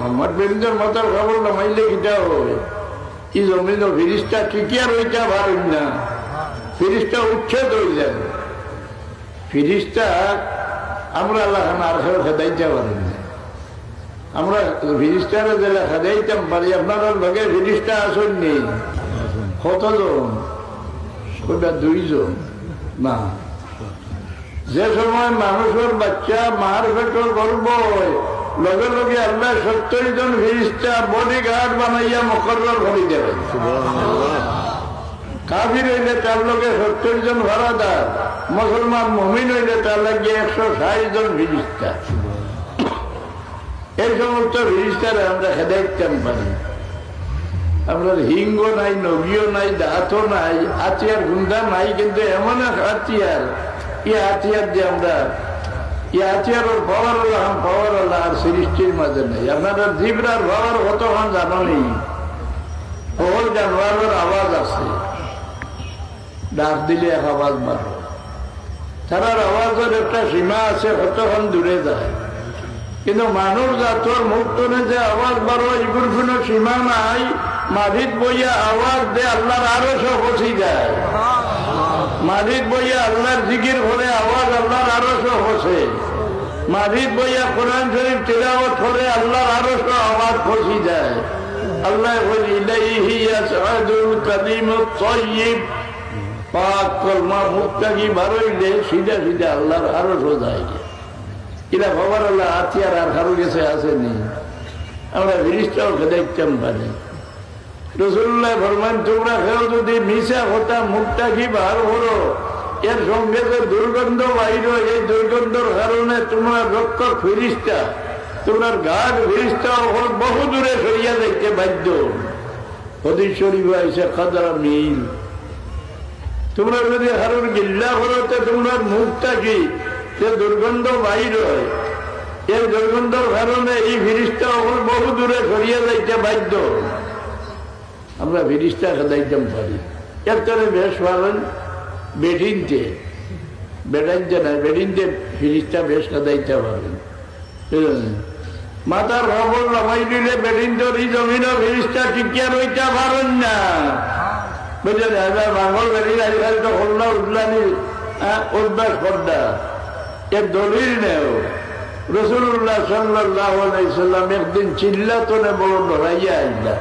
না মাঠ বেরিঞ্জর মাথার খবর না মাইলে কিটা হয় এই জমিন ফিরিস্তা ঠিকই আর ওইটা না। ফিরিস্তা উচ্ছেদ হয়ে যাবে ফিরিস্তা আমরা আল্লাহ আর খেদাইতে পারেন না। আমরা ফিরিস্তারে জেলা খেদাইতাম পারি আপনারা লগে ফিরিস্তা আসেন নেই কতজন? কোনটা দুইজন? না। যে সময় মানুষের বাচ্চা মার পেটর গর্ব হয় লগে লগে আল্লাহ সত্তর জন ফিরিস্তা বডি গার্ড বানাইয়া মকর্র ভরি দেবে। কাফির হইলে তার লগে সত্তর জন ভাড়াদার মুসলমান মমিন হইলে তার লাগে একশো ষাট জন ফিরিস্তা। এই সমস্ত ফিরিস্তারে আমরা হেদাইতাম পারি আমরা হিঙ্গ নাই নগিও নাই দাঁতও নাই হাতিয়ার গুন্দা নাই কিন্তু এমন এক হাতিয়ার ই হাতিয়ার দিয়ে আমরা ই হাতিয়ারের পাওয়ার আল্লাহ পাওয়ার আর সৃষ্টির মাঝে নেই। একটা সীমা আছে কতক্ষণ দূরে যায়। কিন্তু মানুষ জাতর টনে যে আওয়াজ বারো এগুর কোনো সীমা নাই। মাটিত বইয়া আওয়াজ দে, আল্লাহর আরও সব যায়। মাটিত বইয়া আল্লাহর জিকির করে আওয়াজ আল্লাহর আরও বসে মাটিত বইয়া কোরআন শরীফ তিলাওয়াত করে আল্লাহর আরও আওয়াজ বসি যায়। আল্লাহ বলি, ইলাইহি ইয়াসআদুল পাক কলমা মুখটা কি বারইলে সিধা সিধা আল্লাহর আরও সোজায় এরা খবর আল্লাহ আর কারও গেছে আসেনি। আমরা ফিরিস্টাও দেখতাম পারি। রসুল্লাহ ফরমান, তোমরা খেয়েও যদি মিশা হতা মুখটা কি বার হলো এর সঙ্গে যে দুর্গন্ধ বাইর এই দুর্গন্ধর কারণে তোমরা রক্ষক ফিরিস্তা। তোমরা গাঢ় ফিরিস্তা হল বহু দূরে সরিয়া দেখতে বাধ্য। হদির শরীফ আইসে খাদারা মিল। তোমরা যদি হারুর গিল্লা করতে তোমরা মুখটা কি? যে দুর্গন্ধ বাইর হয়। এই দুর্গন্ধর কারণে এই ফিরিস্তা হল বহু দূরে সরিয়ে যাইতে বাধ্য। আমরা ফিরিস্তা খেদাইতাম পারি একটারে বেশ পারেন বেডিনতে বেড়াইতে না বেডিনতে ফিরিস্তা বেশ খেদাইতে পারেন? মাথার খবর লামাই দিলে বেডিনটোর এই জমিনও ফিরিস্তা টিকিয়া রইতে পারেন না। বুঝলেন? এবার বাঙল বেরিয়ে আজকাল তো হল্লা উঠলানি অভ্যাস করডা এর দলিল নেও। রসুল্লাহ সাল্লাহ একদিন চিল্লাতনে বড় লড়াইয়া আইলা।